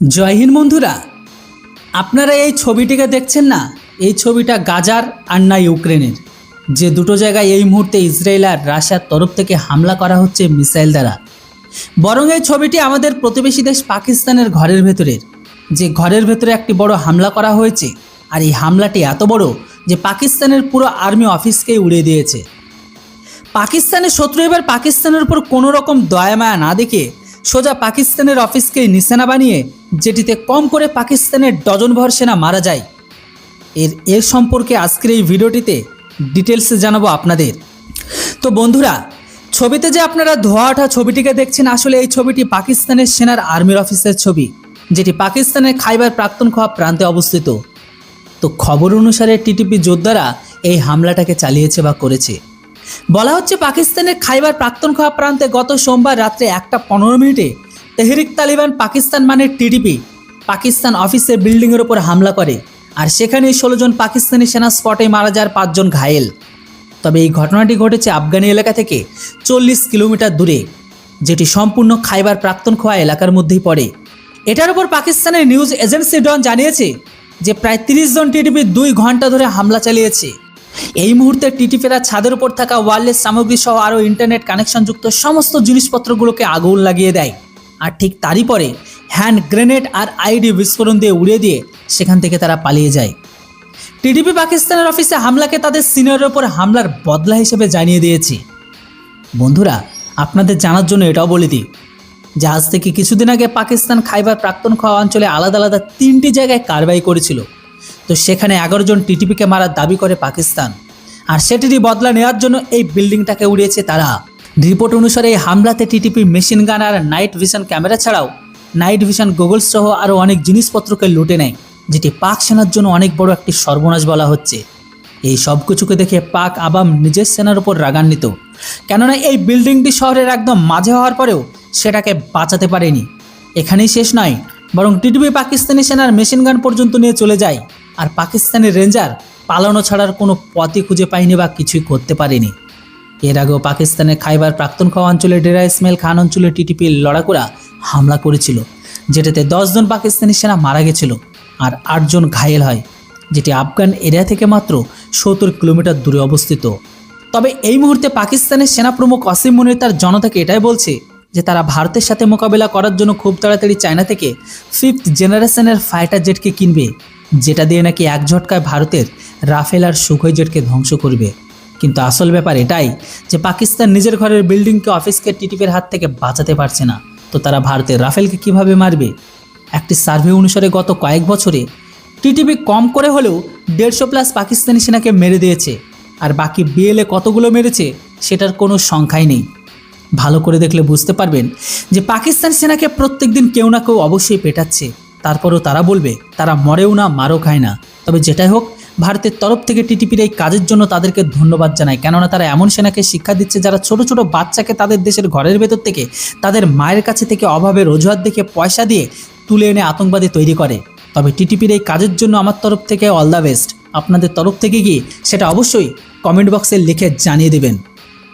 জয় হিন্দ বন্ধুরা, আপনারা এই ছবিটিকে দেখছেন না? এই ছবিটা গাজার আর না ইউক্রেনের। যে দুটো জায়গায় এই মুহূর্তে ইসরায়েল আর রাশিয়ার তরফ থেকে হামলা করা হচ্ছে মিসাইল দ্বারা। বরং এই ছবিটি আমাদের প্রতিবেশী দেশ পাকিস্তানের ঘরের ভেতরের। যে ঘরের ভেতরে একটি বড় হামলা করা হয়েছে, আর এই হামলাটি এত বড় যে পাকিস্তানের পুরো আর্মি অফিসকেই উড়িয়ে দিয়েছে। পাকিস্তানের শত্রু এবার পাকিস্তানের উপর কোনো রকম দয়া মায়া না দেখে সোজা পাকিস্তানের অফিসকেই নিশানা বানিয়ে যেটিতে কম করে পাকিস্তানের ডজনভর সেনা মারা যায়। এর এর সম্পর্কে আজকের এই ভিডিওটিতে ডিটেলসে জানাব আপনাদের। তো বন্ধুরা, ছবিতে যে আপনারা ধোয়া ওঠা ছবিটিকে দেখছেন, আসলে এই ছবিটি পাকিস্তানের সেনার আর্মির অফিসের ছবি, যেটি পাকিস্তানের খাইবার প্রাক্তন খোয়া প্রান্তে অবস্থিত। তো খবর অনুসারে টিটিপি যোদ্ধারা এই হামলাটাকে চালিয়েছে বা করেছে। বলা হচ্ছে পাকিস্তানের খাইবার প্রাক্তনখোয়া প্রান্তে গত সোমবার রাত্রে একটা পনেরো মিনিটে তেহরিক তালিবান পাকিস্তান মানে টিডিপি পাকিস্তান অফিসের বিল্ডিংয়ের উপর হামলা করে, আর সেখানেই ষোলো জন পাকিস্তানি সেনা স্পটে মারা যার পাঁচজন ঘায়েল। তবে এই ঘটনাটি ঘটেছে আফগানি এলাকা থেকে চল্লিশ কিলোমিটার দূরে, যেটি সম্পূর্ণ খাইবার প্রাক্তনখোয়া এলাকার মধ্যেই পড়ে। এটার উপর পাকিস্তানের নিউজ এজেন্সি ডন জানিয়েছে যে প্রায় তিরিশ জন টিডিপি দুই ঘণ্টা ধরে হামলা চালিয়েছে। এই মুহূর্তে টিটিপিরা ছাদের উপর থাকা ওয়্যারলেস সামগ্রী সহ আরও ইন্টারনেট কানেকশনযুক্ত সমস্ত জিনিসপত্রগুলোকে আগুন লাগিয়ে দেয়। আর ঠিক তারই পরে হ্যান্ড গ্রেনেড আর আইডি বিস্ফোরণ দিয়ে উড়িয়ে দিয়ে সেখান থেকে তারা পালিয়ে যায়। টিডিপি পাকিস্তানের অফিসে হামলাকে তাদের সিনিয়রের ওপর হামলার বদলা হিসেবে জানিয়ে দিয়েছি। বন্ধুরা, আপনাদের জানার জন্য এটাও বলে দিই যে আজ থেকে কিছুদিন আগে পাকিস্তান খাইবার প্রাক্তন খাওয়া অঞ্চলে আলাদা আলাদা তিনটি জায়গায় কারবাই করেছিল। তো সেখানে এগারো জন টিটিপিকে মারার দাবি করে পাকিস্তান। আর সেটিরই বদলা নেওয়ার জন্য এই বিল্ডিংটাকে উড়িয়েছে তারা। রিপোর্ট অনুসারে এই হামলাতে টিটিপি মেশিন গান আর নাইট ভিশন ক্যামেরা ছাড়াও নাইট ভিশন গুগলস সহ আরও অনেক জিনিসপত্রকে লুটে নেয়, যেটি পাক সেনার জন্য অনেক বড় একটি সর্বনাশ বলা হচ্ছে। এই সব কিছুকে দেখে পাক আবাম নিজের সেনার উপর রাগান্বিত। কেননা এই বিল্ডিংটি শহরের একদম মাঝে হওয়ার পরেও সেটাকে বাঁচাতে পারেনি। এখানেই শেষ নয়, বরং টিটিপি পাকিস্তানি সেনার মেশিন গান পর্যন্ত নিয়ে চলে যায়। আর পাকিস্তানি রেঞ্জার পালানো ছাড়ার কোনো পথই খুঁজে পায়নি বা কিছুই করতে পারেনি। এর আগেও পাকিস্তানের খাইবার প্রাক্তনখাওয়া অঞ্চলে ডেরা ইসমাইল খান অঞ্চলে টিটিপি লড়াকুড়া হামলা করেছিল, যেটাতে দশজন পাকিস্তানি সেনা মারা গেছিল আর আটজন ঘায়েল হয়, যেটি আফগান এরিয়া থেকে মাত্র সত্তর কিলোমিটার দূরে অবস্থিত। তবে এই মুহূর্তে পাকিস্তানের সেনা প্রমুখ অসীম মুনির তার জনতাকে এটাই বলছে যে তারা ভারতের সাথে মোকাবেলা করার জন্য খুব তাড়াতাড়ি চায়না থেকে ফিফথ জেনারেশনের ফাইটার জেটকে কিনবে। যেটা দিয়ে নাকি এক ঝটকায় ভারতের রাফেল আর সুখই জেটকে ধ্বংস করবে। কিন্তু আসল ব্যাপার এটাই যে পাকিস্তান নিজের ঘরের বিল্ডিংকে অফিসকে টিটিপের হাত থেকে বাঁচাতে পারছে না। তো তারা ভারতের রাফেলকে কীভাবে মারবে? একটি সার্ভে অনুসারে গত কয়েক বছরে টিটিপি কম করে হলেও দেড়শো প্লাস পাকিস্তানি সেনাকে মেরে দিয়েছে। আর বাকি বিএলএ কতগুলো মেরেছে সেটার কোনো সংখ্যাই নেই। ভালো করে দেখলে বুঝতে পারবেন যে পাকিস্তান সেনাকে প্রত্যেকদিন কেউ না কেউ অবশ্যই পেটাচ্ছে। তারপরও তারা বলবে, তারা মরেও না, মারও খায় না। তবে যেটাই হোক, ভারতের তরফ থেকে টিটিপির এই কাজের জন্য তাদেরকে ধন্যবাদ জানায় কেননা তারা এমন সেনাকে শিক্ষা দিচ্ছে যারা ছোট ছোট বাচ্চাকে তাদের দেশের ঘরের ভেতর থেকে তাদের মায়ের কাছে থেকে অভাবের অজুহাত দেখে পয়সা দিয়ে তুলে এনে আতঙ্কবাদী তৈরি করে। তবে টিটিপির এই কাজের জন্য আমার তরফ থেকে অল দ্য বেস্ট। আপনাদের তরফ থেকে কি সেটা অবশ্যই কমেন্ট বক্সে লিখে জানিয়ে দেবেন।